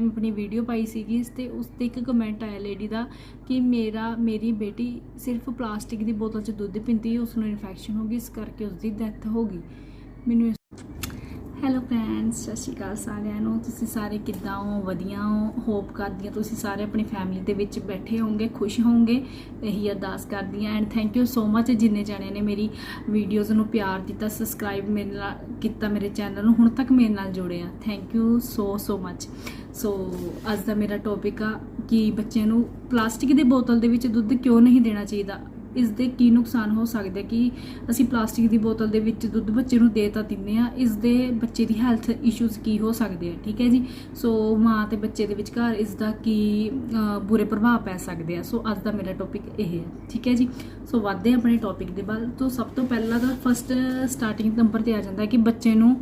ਮੈਂ ਆਪਣੀ ਵੀਡੀਓ ਪਾਈ ਸੀਗੀ ਇਸ ਤੇ ਉਸ ਤੇ ਇੱਕ ਕਮੈਂਟ ਆਇਆ ਲੇਡੀ ਦਾ ਕਿ ਮੇਰਾ, ਮੇਰੀ ਬੇਟੀ ਸਿਰਫ ਪਲਾਸਟਿਕ ਦੀ ਬੋਤਲ 'ਚ ਦੁੱਧ ਪੀਂਦੀ ਉਸ ਨੂੰ ਇਨਫੈਕਸ਼ਨ ਹੋ ਗਈ, ਇਸ ਕਰਕੇ ਉਸ ਦੀ ਡੈਥ ਹੋ ਗਈ। ਮੈਨੂੰ ਹੈਲੋ ਫਰੈਂਡਸ ਸਤਿ ਸ਼੍ਰੀ ਅਕਾਲ ਸਾਰਿਆਂ ਨੂੰ। ਤੁਸੀਂ ਸਾਰੇ ਕਿੱਦਾਂ ਹੋ? ਵਧੀਆ ਹੋ? ਹੋਪ ਕਰਦੀ ਹਾਂ ਤੁਸੀਂ ਸਾਰੇ ਆਪਣੀ ਫੈਮਿਲੀ ਦੇ ਵਿੱਚ ਬੈਠੇ ਹੋਵੋਗੇ, ਖੁਸ਼ ਹੋਵੋਗੇ। ਇਹੀ ਅਰਦਾਸ ਕਰਦੀ ਹਾਂ and thank you so much ਜਿੰਨੇ ਜਣਿਆਂ ਨੇ ਮੇਰੀ ਵੀਡੀਓਜ਼ ਨੂੰ ਪਿਆਰ ਦਿੱਤਾ ਸਬਸਕ੍ਰਾਈਬ ਮੇਰੇ ਨਾਲ ਕੀਤਾ ਮੇਰੇ ਚੈਨਲ ਨੂੰ, ਹੁਣ ਤੱਕ ਮੇਰੇ ਨਾਲ ਜੁੜੇ ਆ। Thank you so so much so ਅੱਜ ਦਾ ਮੇਰਾ ਟੌਪਿਕ ਆ ਕਿ ਬੱਚਿਆਂ ਨੂੰ ਪਲਾਸਟਿਕ ਦੀ ਬੋਤਲ ਦੇ ਵਿੱਚ ਦੁੱਧ ਕਿਉਂ ਨਹੀਂ ਦੇਣਾ ਚਾਹੀਦਾ? ਇਸ ਦੇ ਕੀ ਨੁਕਸਾਨ ਹੋ ਸਕਦੇ ਕਿ ਅਸੀਂ ਪਲਾਸਟਿਕ ਦੀ ਬੋਤਲ ਦੇ ਵਿੱਚ ਦੁੱਧ ਬੱਚੇ ਨੂੰ ਦੇ ਤਾਂ ਦਿੰਦੇ ਆ ਇਸ ਦੇ ਬੱਚੇ ਦੀ ਹੈਲਥ ਇਸ਼ੂਜ਼ ਕੀ ਹੋ ਸਕਦੇ ਆ? ਠੀਕ ਹੈ ਜੀ? ਸੋ ਮਾਂ ਤੇ ਬੱਚੇ ਦੇ ਵਿਚਕਾਰ ਇਸ ਦਾ ਕੀ ਬੁਰੇ ਪ੍ਰਭਾਵ ਪੈ ਸਕਦੇ ਆ? ਸੋ ਅੱਜ ਦਾ ਮੇਰਾ ਟੌਪਿਕ ਇਹ ਹੈ। ਠੀਕ ਹੈ ਜੀ? ਸੋ ਵੱਧਦੇ ਹਾਂ ਆਪਣੇ ਟੌਪਿਕ ਦੇ ਵੱਲ। ਤੋਂ ਸਭ ਤੋਂ ਪਹਿਲਾਂ ਤਾਂ ਫਸਟ ਸਟਾਰਟਿੰਗ ਨੰਬਰ ਤੇ ਆ ਜਾਂਦਾ ਹੈ ਕਿ ਬੱਚੇ ਨੂੰ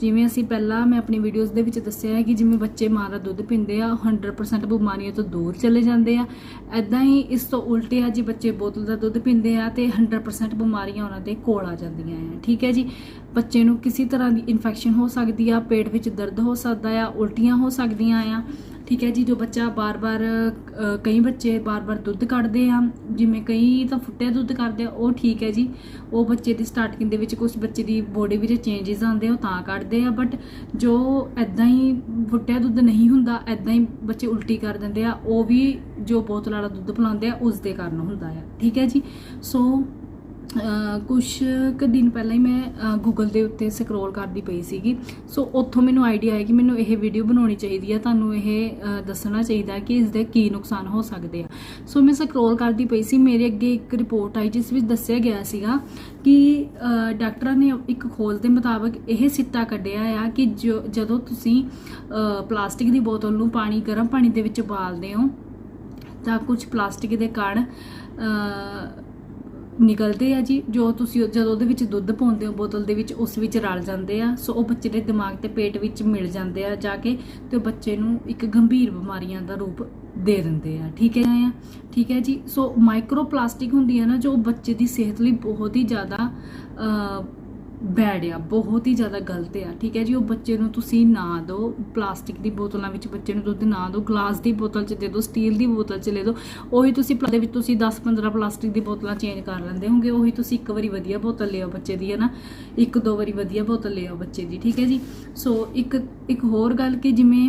ਜਿਵੇਂ ਅਸੀਂ ਪਹਿਲਾਂ ਮੈਂ ਆਪਣੀ ਵੀਡੀਓਜ਼ ਦੇ ਵਿੱਚ ਦੱਸਿਆ ਹੈ ਕਿ ਜਿਵੇਂ ਬੱਚੇ ਮਾਂ ਦਾ ਦੁੱਧ ਪੀਂਦੇ ਆ 100% ਬਿਮਾਰੀਆਂ ਤੋਂ ਦੂਰ ਚਲੇ ਜਾਂਦੇ ਆ। ਐਦਾਂ ਹੀ ਇਸ ਤੋਂ ਉਲਟੇ ਆ ਜੇ ਬੱਚੇ ਬੋਤਲ ਦਾ ਦੁੱਧ ਪੀਂਦੇ ਆ ਤੇ 100% ਬਿਮਾਰੀਆਂ ਉਹਨਾਂ ਦੇ ਕੋਲ ਆ ਜਾਂਦੀਆਂ ਆ। ਠੀਕ ਹੈ ਜੀ? ਬੱਚੇ ਨੂੰ ਕਿਸੇ ਤਰ੍ਹਾਂ ਦੀ ਇਨਫੈਕਸ਼ਨ ਹੋ ਸਕਦੀ ਆ, ਪੇਟ ਵਿੱਚ ਦਰਦ ਹੋ ਸਕਦਾ ਆ, ਉਲਟੀਆਂ ਹੋ ਸਕਦੀਆਂ ਆ ਠੀਕ ਹੈ ਜੀ, ਜੋ ਬੱਚਾ ਬਾਰ-ਬਾਰ ਕਈ ਬੱਚੇ ਬਾਰ-ਬਾਰ ਦੁੱਧ ਕੱਢਦੇ ਆ, ਜਿਵੇਂ ਕਈ ਤਾਂ ਫੁੱਟਿਆ ਦੁੱਧ ਕੱਢਦੇ ਆ, ਉਹ ਠੀਕ ਹੈ ਜੀ। ਉਹ ਬੱਚੇ ਦੀ ਸਟਾਰਟਿੰਗ ਦੇ ਵਿੱਚ ਕੁਝ ਬੱਚੇ ਦੀ ਬੋਡੀ ਵਿੱਚ ਚੇਂਜਸ ਆਉਂਦੇ ਆ, ਉਹ ਤਾਂ ਕੱਢਦੇ ਆ ਬਟ ਜੋ ਐਦਾਂ ਹੀ ਫੁੱਟਿਆ ਦੁੱਧ ਨਹੀਂ ਹੁੰਦਾ ਐਦਾਂ ਹੀ ਬੱਚੇ ਉਲਟੀ ਕਰ ਦਿੰਦੇ ਆ, ਉਹ ਵੀ ਜੋ ਬੋਤਲ ਵਾਲਾ ਦੁੱਧ ਪਿਲਾਉਂਦੇ ਆ ਉਸ ਦੇ ਕਾਰਨ ਹੁੰਦਾ ਆ। ਠੀਕ ਹੈ ਜੀ। ਸੋ ਕੁਝ ਕੁ ਦਿਨ ਪਹਿਲਾਂ ਹੀ ਮੈਂ ਗੂਗਲ ਦੇ ਉੱਤੇ ਸਕਰੋਲ ਕਰਦੀ ਪਈ ਸੀਗੀ। ਸੋ ਉੱਥੋਂ ਮੈਨੂੰ ਆਈਡੀਆ ਆਇਆ ਕਿ ਮੈਨੂੰ ਇਹ ਵੀਡੀਓ ਬਣਾਉਣੀ ਚਾਹੀਦੀ ਹੈ ਤੁਹਾਨੂੰ ਇਹ ਦੱਸਣਾ ਚਾਹੀਦਾ ਕਿ ਇਸ ਦੇ ਕੀ ਨੁਕਸਾਨ ਹੋ ਸਕਦੇ ਆ। ਸੋ ਮੈਂ ਸਕਰੋਲ ਕਰਦੀ ਪਈ ਸੀ। ਮੇਰੇ ਅੱਗੇ ਇੱਕ ਰਿਪੋਰਟ ਆਈ, ਜਿਸ ਵਿੱਚ ਦੱਸਿਆ ਗਿਆ ਸੀਗਾ ਕਿ ਡਾਕਟਰਾਂ ਨੇ ਇੱਕ ਖੋਜ ਦੇ ਮੁਤਾਬਕ ਇਹ ਸਿੱਟਾ ਕੱਢਿਆ ਆ ਕਿ ਜੋ- ਜਦੋਂ ਤੁਸੀਂ ਪਲਾਸਟਿਕ ਦੀ ਬੋਤਲ ਨੂੰ ਪਾਣੀ, ਗਰਮ ਪਾਣੀ ਦੇ ਵਿੱਚ ਉਬਾਲਦੇ ਹੋ, ਤਾਂ ਕੁਝ ਪਲਾਸਟਿਕ ਦੇ ਕਣ ਨਿਕਲਦੇ ਆ ਜੀ, ਜੋ ਤੁਸੀਂ ਜਦੋਂ ਉਹਦੇ ਵਿੱਚ ਦੁੱਧ ਪਾਉਂਦੇ ਹੋ, ਬੋਤਲ ਦੇ ਵਿੱਚ, ਉਸ ਵਿੱਚ ਰਲ ਜਾਂਦੇ ਆ। ਸੋ ਉਹ ਬੱਚੇ ਦੇ ਦਿਮਾਗ ਤੇ ਪੇਟ ਵਿੱਚ ਮਿਲ ਜਾਂਦੇ ਆ ਜਾ ਕੇ ਤੇ ਉਹ ਬੱਚੇ ਨੂੰ ਇੱਕ ਗੰਭੀਰ ਬਿਮਾਰੀਆਂ ਦਾ ਰੂਪ ਦੇ ਦਿੰਦੇ ਆ। ਠੀਕ ਹੈ ਆ ਠੀਕ ਹੈ ਜੀ? ਸੋ ਮਾਈਕਰੋ ਪਲਾਸਟਿਕ ਹੁੰਦੀ ਹੈ ਨਾ, ਜੋ ਬੱਚੇ ਦੀ ਸਿਹਤ ਲਈ ਬਹੁਤ ਹੀ ਜ਼ਿਆਦਾ ਬੈਡ ਆ, ਬਹੁਤ ਹੀ ਜ਼ਿਆਦਾ ਗਲਤ ਆ, ਠੀਕ ਹੈ ਜੀ? ਉਹ ਬੱਚੇ ਨੂੰ ਤੁਸੀਂ ਨਾ ਦਿਓ ਪਲਾਸਟਿਕ ਦੀ ਬੋਤਲਾਂ ਵਿੱਚ ਬੱਚੇ ਨੂੰ ਦੁੱਧ ਨਾ ਦਿਓ ਗਲਾਸ ਦੀ ਬੋਤਲ 'ਚ ਦੇ ਦਿਓ ਸਟੀਲ ਦੀ ਬੋਤਲ 'ਚ ਲੈ ਦਿਓ, ਉਹੀ ਤੁਸੀਂ ਪਲਾ ਦੇ ਵਿੱਚ ਤੁਸੀਂ 10-15 ਪਲਾਸਟਿਕ ਦੀ ਬੋਤਲਾਂ ਚੇਂਜ ਕਰ ਲੈਂਦੇ ਹੋਗੇ ਉਹੀ ਤੁਸੀਂ ਇੱਕ ਵਾਰੀ ਵਧੀਆ ਬੋਤਲ ਲਿਓ ਬੱਚੇ ਦੀ ਹੈ ਨਾ ਇੱਕ ਦੋ ਵਾਰੀ ਵਧੀਆ ਬੋਤਲ ਲਿਓ ਬੱਚੇ ਦੀ, ਠੀਕ ਹੈ ਜੀ? ਸੋ ਇੱਕ ਇੱਕ ਹੋਰ ਗੱਲ ਕਿ ਜਿਵੇਂ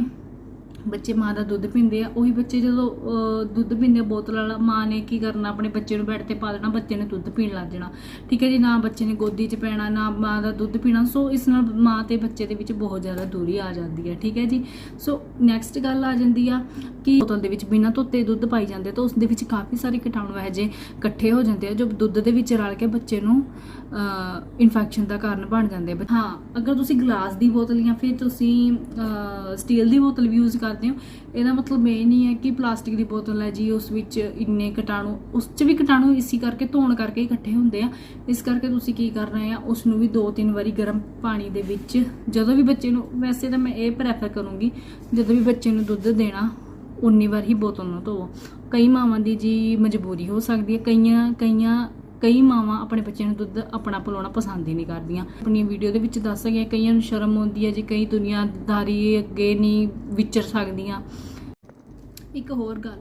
ਬੱਚੇ ਮਾਂ ਦਾ ਦੁੱਧ ਪੀਂਦੇ ਆ, ਉਹੀ ਬੱਚੇ ਜਦੋਂ ਦੁੱਧ ਪੀਂਦੇ ਬੋਤਲ ਵਾਲਾ, ਮਾਂ ਨੇ ਕੀ ਕਰਨਾ, ਆਪਣੇ ਬੱਚੇ ਨੂੰ ਬੈੱਡ ਤੇ ਪਾ ਦੇਣਾ, ਬੱਚੇ ਨੇ ਦੁੱਧ ਪੀਣ ਲੱਗ ਜਾਣਾ। ਠੀਕ ਹੈ ਜੀ, ਨਾ ਬੱਚੇ ਨੇ ਗੋਦੀ 'ਚ ਪੈਣਾ, ਨਾ ਮਾਂ ਦਾ ਦੁੱਧ ਪੀਣਾ, ਸੋ ਇਸ ਨਾਲ ਮਾਂ ਤੇ ਬੱਚੇ ਦੇ ਵਿੱਚ ਬਹੁਤ ਜ਼ਿਆਦਾ ਦੂਰੀ ਆ ਜਾਂਦੀ ਹੈ, ਠੀਕ ਹੈ ਜੀ। ਸੋ ਨੈਕਸਟ ਗੱਲ ਆ ਜਾਂਦੀ ਆ ਕਿ ਬੋਤਲ ਦੇ ਵਿੱਚ ਬਿਨਾਂ ਧੋਤੇ ਦੁੱਧ ਪਾਈ ਜਾਂਦੇ ਤਾਂ ਉਸ ਦੇ ਵਿੱਚ ਕਾਫੀ ਸਾਰੇ ਕੀਟਾਣੂ ਇਹੋ ਜਿਹੇ ਇਕੱਠੇ ਹੋ ਜਾਂਦੇ ਆ, ਜੋ ਦੁੱਧ ਦੇ ਵਿੱਚ ਰਲ ਕੇ ਬੱਚੇ ਨੂੰ ਇਨਫੈਕਸ਼ਨ ਦਾ ਕਾਰਨ ਬਣ ਜਾਂਦੇ ਹਾਂ, ਅਗਰ ਤੁਸੀਂ ਗਲਾਸ ਦੀ ਬੋਤਲ ਜਾਂ ਫਿਰ ਤੁਸੀਂ ਸਟੀਲ ਦੀ ਬੋਤਲ ਵੀ ਯੂਜ਼ ਕਰ ਕਰਦੇ ਹੋ? ਇਹਦਾ ਮਤਲਬ ਇਹ ਨਹੀਂ ਹੈ ਕਿ ਪਲਾਸਟਿਕ ਦੀ ਬੋਤਲ ਹੈ ਜੀ ਉਸ ਵਿੱਚ ਇੰਨੇ ਕੀਟਾਣੂ, ਉਸ 'ਚ ਵੀ ਕੀਟਾਣੂ ਇਸੀ ਕਰਕੇ ਧੋਣ ਕਰਕੇ ਇਕੱਠੇ ਹੁੰਦੇ ਆ। ਇਸ ਕਰਕੇ ਤੁਸੀਂ ਕੀ ਕਰਨਾ ਹੈ ਉਸ ਨੂੰ ਵੀ ਦੋ ਤਿੰਨ ਵਾਰੀ ਗਰਮ ਪਾਣੀ ਦੇ ਵਿੱਚ, ਜਦੋਂ ਵੀ ਬੱਚੇ ਨੂੰ, ਵੈਸੇ ਤਾਂ ਮੈਂ ਇਹ ਪ੍ਰੈਫਰ ਕਰੂੰਗੀ, ਜਦੋਂ ਵੀ ਬੱਚੇ ਨੂੰ ਦੁੱਧ ਦੇਣਾ, ਉਨੀ ਵਾਰ ਹੀ ਬੋਤਲ ਨੂੰ ਧੋਵੋ। ਕਈ ਮਾਵਾਂ ਦੀ ਜੀ ਮਜਬੂਰੀ ਹੋ ਸਕਦੀ ਹੈ, ਕਈਆਂ ਕਈਆਂ ਕਈ ਮਾਵਾਂ ਆਪਣੇ ਬੱਚਿਆਂ ਨੂੰ ਦੁੱਧ ਆਪਣਾ ਪਿਲਾਉਣਾ ਪਸੰਦ ਹੀ ਨਹੀਂ ਕਰਦੀਆਂ। ਆਪਣੀ ਵੀਡੀਓ ਦੇ ਵਿੱਚ ਦੱਸ ਗਿਆ ਕਈਆਂ ਨੂੰ ਸ਼ਰਮ ਆਉਂਦੀ ਹੈ ਜੀ ਕਈ ਦੁਨੀਆਦਾਰੀ ਅੱਗੇ ਨਹੀਂ ਵਿਚਰ ਸਕਦੀਆਂ। ਇੱਕ ਹੋਰ ਗੱਲ,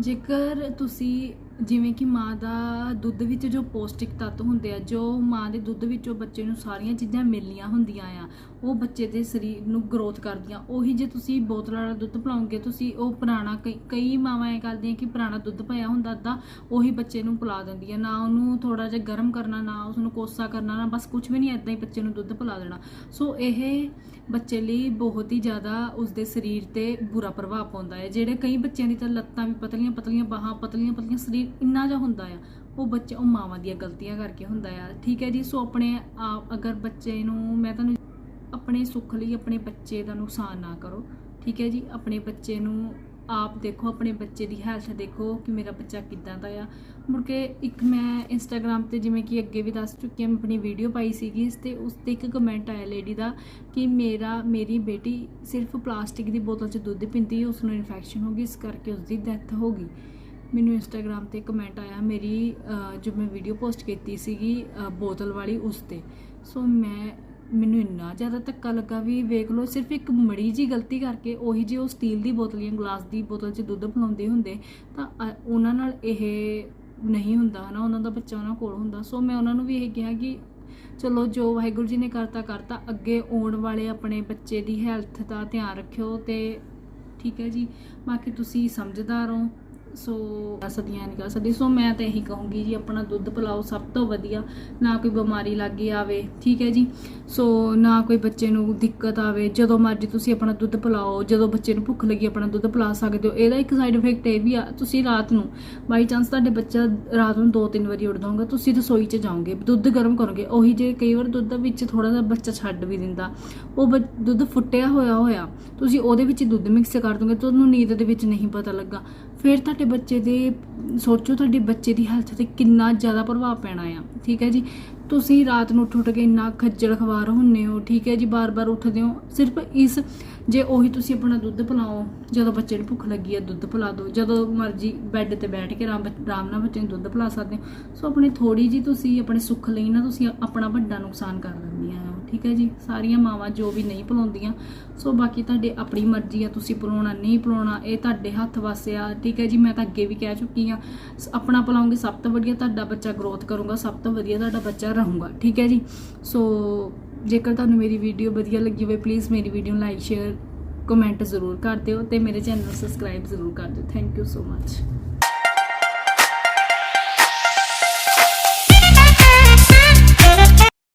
ਜੇਕਰ ਤੁਸੀਂ ਜਿਵੇਂ ਕਿ ਮਾਂ ਦਾ ਦੁੱਧ ਵਿੱਚ ਜੋ ਪੌਸ਼ਟਿਕ ਤੱਤ ਹੁੰਦੇ ਆ, ਜੋ ਮਾਂ ਦੇ ਦੁੱਧ ਵਿੱਚੋਂ ਬੱਚੇ ਨੂੰ ਸਾਰੀਆਂ ਚੀਜ਼ਾਂ ਮਿਲਣੀਆਂ ਹੁੰਦੀਆਂ ਆ, ਉਹ ਬੱਚੇ ਦੇ ਸਰੀਰ ਨੂੰ ਗਰੋਥ ਕਰਦੀਆਂ। ਉਹੀ ਜੇ ਤੁਸੀਂ ਬੋਤਲ ਵਾਲਾ ਦੁੱਧ ਪਿਲਾਉਂਗੇ, ਤੁਸੀਂ ਉਹ ਪੁਰਾਣਾ ਕਈ ਕਈ ਮਾਵਾਂ ਇਹ ਕਰਦੀਆਂ ਕਿ ਪੁਰਾਣਾ ਦੁੱਧ ਪਿਆ ਹੁੰਦਾ ਅੱਧਾ, ਉਹੀ ਬੱਚੇ ਨੂੰ ਪਿਲਾ ਦਿੰਦੀਆਂ। ਨਾ ਉਹਨੂੰ ਥੋੜਾ ਜਿਹਾ ਗਰਮ ਕਰਨਾ, ਨਾ ਉਸ ਨੂੰ ਕੋਸਾ ਕਰਨਾ, ਨਾ ਬਸ ਕੁਝ ਵੀ ਨਹੀਂ ਐਦਾਂ ਹੀ ਬੱਚੇ ਨੂੰ ਦੁੱਧ ਪਿਲਾ ਦੇਣਾ। ਸੋ ਇਹ ਬੱਚੇ ਲਈ ਬਹੁਤ ਹੀ ਜ਼ਿਆਦਾ ਉਸਦੇ ਸਰੀਰ ਤੇ ਬੁਰਾ ਪ੍ਰਭਾਵ ਪਾਉਂਦਾ ਹੈ, ਜਿਹੜੇ ਕਈ ਬੱਚਿਆਂ ਦੀ ਤਾਂ ਲੱਤਾਂ ਵੀ ਪਤਲੀਆਂ ਪਤਲੀਆਂ ਬਾਹਾਂ ਪਤਲੀਆਂ ਪਤਲੀਆਂ ਸਰੀਰ ਇੰਨਾ ਜਿਹਾ ਹੁੰਦਾ ਆ, ਉਹ ਬੱਚੇ, ਉਹ ਮਾਵਾਂ ਦੀਆਂ ਗਲਤੀਆਂ ਕਰਕੇ ਹੁੰਦਾ ਆ। ਠੀਕ ਹੈ ਜੀ, ਸੋ ਆਪਣੇ ਆਪ, ਅਗਰ ਬੱਚੇ ਨੂੰ, ਮੈਂ ਤੁਹਾਨੂੰ ਆਪਣੇ ਸੁੱਖ ਲਈ, ਆਪਣੇ ਬੱਚੇ ਦਾ ਨੁਕਸਾਨ ਨਾ ਕਰੋ। ਠੀਕ ਹੈ ਜੀ, ਆਪਣੇ ਬੱਚੇ ਨੂੰ ਆਪ ਦੇਖੋ, ਆਪਣੇ ਬੱਚੇ ਦੀ ਹੈਲਥ ਦੇਖੋ ਕਿ ਮੇਰਾ ਬੱਚਾ ਕਿੱਦਾਂ ਦਾ ਆ। ਮੁੜ ਕੇ ਇੱਕ ਮੈਂ ਇੰਸਟਾਗ੍ਰam ਤੇ ਜਿਵੇਂ ਕਿ ਅੱਗੇ ਵੀ ਦੱਸ ਚੁੱਕੀ ਹਾਂ, ਮੈਂ ਆਪਣੀ ਵੀਡੀਓ ਪਾਈ ਸੀਗੀ, ਇਸ ਤੇ, ਉਸ ਤੇ ਇੱਕ ਕਮੈਂਟ ਆਇਆ ਲੇਡੀ ਦਾ ਕਿ ਮੇਰਾ, ਮੇਰੀ ਬੇਟੀ ਸਿਰਫ ਪਲਾਸਟਿਕ ਦੀ ਬੋਤਲ 'ਚ ਦੁੱਧ ਪੀਂਦੀ ਉਸ ਨੂੰ ਇਨਫੈਕਸ਼ਨ ਹੋ ਗਈ, ਇਸ ਕਰਕੇ ਉਸ ਦੀ ਡੈਥ ਹੋ ਗਈ। ਮੈਨੂੰ ਇੰਸਟਾਗ੍ਰam ਤੇ ਕਮੈਂਟ ਆਇਆ ਮੇਰੀ ਜੋ ਮੈਂ ਵੀਡੀਓ ਪੋਸਟ ਕੀਤੀ ਸੀਗੀ ਬੋਤਲ ਵਾਲੀ, ਉਸ ਤੇ। ਸੋ ਮੈਂ, ਮੈਨੂੰ ਇੰਨਾ ਜ਼ਿਆਦਾ ਧੱਕਾ ਲੱਗਾ ਵੀ ਵੇਖ ਲਓ, ਸਿਰਫ ਇੱਕ ਮੜੀ ਜੀ ਗਲਤੀ ਕਰਕੇ ਉਹੀ ਜੇ ਉਹ ਸਟੀਲ ਦੀ ਬੋਤਲ ਜਾਂ ਗਲਾਸ ਦੀ ਬੋਤਲ 'ਚ ਦੁੱਧ ਪਿਲਾਉਂਦੇ ਹੁੰਦੇ, ਤਾਂ ਉਹਨਾਂ ਨਾਲ ਇਹ ਨਹੀਂ ਹੁੰਦਾ, ਹਨਾ? ਉਹਨਾਂ ਦਾ ਬੱਚਾ ਉਹਨਾਂ ਕੋਲ ਹੁੰਦਾ। ਸੋ ਮੈਂ ਉਹਨਾਂ ਨੂੰ ਵੀ ਇਹ ਕਿਹਾ ਕਿ ਚਲੋ, ਜੋ ਵਾਹਿਗੁਰੂ ਜੀ ਨੇ ਕਰਤਾ ਕਰਤਾ। ਅੱਗੇ ਆਉਣ ਵਾਲੇ ਆਪਣੇ ਬੱਚੇ ਦੀ ਹੈਲਥ ਦਾ ਧਿਆਨ ਰੱਖਿਓ ਤੇ ਠੀਕ ਹੈ ਜੀ। ਬਾਕੀ ਤੁਸੀਂ ਸਮਝਦਾਰ ਹੋ। ਸੋ ਸਦੀਆਂ ਨਹੀਂ ਕਰ ਸਕਦੀ ਸੋ ਮੈਂ ਤਾਂ ਇਹੀ ਕਹੂੰਗੀ ਜੀ, ਆਪਣਾ ਦੁੱਧ ਪਿਲਾਓ, ਸਭ ਤੋਂ ਵਧੀਆ। ਨਾ ਕੋਈ ਬਿਮਾਰੀ ਲੱਗੀ ਆਵੇ, ਠੀਕ ਹੈ ਜੀ? ਸੋ ਨਾ ਕੋਈ ਬੱਚੇ ਨੂੰ ਦਿੱਕਤ ਆਵੇ। ਜਦੋਂ ਮਰਜ਼ੀ ਤੁਸੀਂ ਆਪਣਾ ਦੁੱਧ ਪਿਲਾਓ, ਜਦੋਂ ਬੱਚੇ ਨੂੰ ਭੁੱਖ ਲੱਗੀ ਆਪਣਾ ਦੁੱਧ ਪਿਲਾ ਸਕਦੇ ਹੋ। ਇਹਦਾ ਇੱਕ ਸਾਈਡ ਇਫੈਕਟ ਇਹ ਵੀ ਆ, ਤੁਸੀਂ ਰਾਤ ਨੂੰ ਬਾਈ ਚਾਂਸ ਤੁਹਾਡੇ ਬੱਚਾ ਰਾਤ ਨੂੰ ਦੋ ਤਿੰਨ ਵਾਰੀ ਉੱਠਦਾ ਹੋਊਗਾ, ਤੁਸੀਂ ਰਸੋਈ 'ਚ ਜਾਓਗੇ, ਦੁੱਧ ਗਰਮ ਕਰੋਗੇ। ਉਹੀ ਜੇ ਕਈ ਵਾਰ ਦੁੱਧ ਵਿੱਚ ਥੋੜਾ ਜਿਹਾ ਬੱਚਾ ਛੱਡ ਵੀ ਦਿੰਦਾ, ਉਹ ਦੁੱਧ ਫੁੱਟਿਆ ਹੋਇਆ ਹੋਇਆ, ਤੁਸੀਂ ਉਹਦੇ ਵਿੱਚ ਦੁੱਧ ਮਿਕਸ ਕਰ ਦੋਗੇ, ਤੁਹਾਨੂੰ ਨੀਂਦ ਦੇ ਵਿੱਚ ਨਹੀਂ ਪਤਾ ਲੱਗਾ। ਫਿਰ ਤੁਹਾਡੇ ਬੱਚੇ ਦੇ, ਸੋਚੋ ਤੁਹਾਡੇ ਬੱਚੇ ਦੀ ਹੈਲਥ ਤੇ ਕਿੰਨਾ ਜ਼ਿਆਦਾ ਪ੍ਰਭਾਵ ਪੈਣਾ ਆ, ਠੀਕ ਹੈ ਜੀ? ਤੁਸੀਂ ਰਾਤ ਨੂੰ ਉੱਠ ਉੱਠ ਕੇ ਇੰਨਾ ਖੱਜਲ ਖਵਾਰ ਹੁੰਨੇ ਹੋ, ਠੀਕ ਹੈ ਜੀ? ਬਾਰ-ਬਾਰ ਉੱਠਦੇ ਹੋ, ਸਿਰਫ ਇਸ ਜੇ ਉਹੀ ਤੁਸੀਂ ਆਪਣਾ ਦੁੱਧ ਪਿਲਾਓ, ਜਦੋਂ ਬੱਚੇ ਨੂੰ ਭੁੱਖ ਲੱਗੀ ਹੈ ਦੁੱਧ ਪਿਲਾ ਦਿਓ। ਜਦੋਂ ਮਰਜ਼ੀ ਬੈੱਡ ਤੇ ਬੈਠ ਕੇ ਆਰਾਮ ਆਰਾਮ ਨਾਲ ਬੱਚੇ ਨੂੰ ਦੁੱਧ ਪਿਲਾ ਸਕਦੇ ਹੋ। ਸੋ ਆਪਣੇ ਥੋੜੀ ਜੀ ਤੁਸੀਂ, ਆਪਣੇ ਸੁੱਖ ਲਈ ਨਾ ਤੁਸੀਂ ਆਪਣਾ ਵੱਡਾ ਨੁਕਸਾਨ ਕਰ ਲੈਂਦੀਆਂ ਹੋ ਠੀਕ ਹੈ ਜੀ? ਸਾਰੀਆਂ ਮਾਵਾਂ ਜੋ ਵੀ ਨਹੀਂ ਭੁਲਾਉਂਦੀਆਂ, ਸੋ ਬਾਕੀ ਤੁਹਾਡੇ ਆਪਣੀ ਮਰਜ਼ੀ ਆ, ਤੁਸੀਂ ਭੁਲਾਉਣਾ, ਨਹੀਂ ਪਿਲਾਉਣਾ ਇਹ ਤੁਹਾਡੇ ਹੱਥ ਵਾਸੇ ਆ, ਠੀਕ ਹੈ ਜੀ? ਮੈਂ ਤਾਂ ਅੱਗੇ ਵੀ ਕਹਿ ਚੁੱਕੀ ਆ ਆਪਣਾ ਪਿਲਾਉਂਗੇ ਸਭ ਤੋਂ ਵਧੀਆ ਤੁਹਾਡਾ ਬੱਚਾ ਗਰੋਥ ਕਰੂਗਾ, ਸਭ ਤੋਂ ਵਧੀਆ ਤੁਹਾਡਾ ਬੱਚਾ ਰਹੂਗਾ, ਠੀਕ ਹੈ ਜੀ? ਸੋ ਜੇਕਰ ਤੁਹਾਨੂੰ ਮੇਰੀ ਵੀਡੀਓ ਵਧੀਆ ਲੱਗੀ ਹੋਵੇ ਪਲੀਜ਼ ਮੇਰੀ ਵੀਡੀਓ ਨੂੰ ਲਾਈਕ ਸ਼ੇਅਰ ਕਮੈਂਟ ਜ਼ਰੂਰ ਕਰ ਦਿਓ ਤੇ ਮੇਰੇ ਚੈਨਲ ਨੂੰ ਸਬਸਕ੍ਰਾਈਬ ਜ਼ਰੂਰ ਕਰ ਦਿਓ। Thank you so much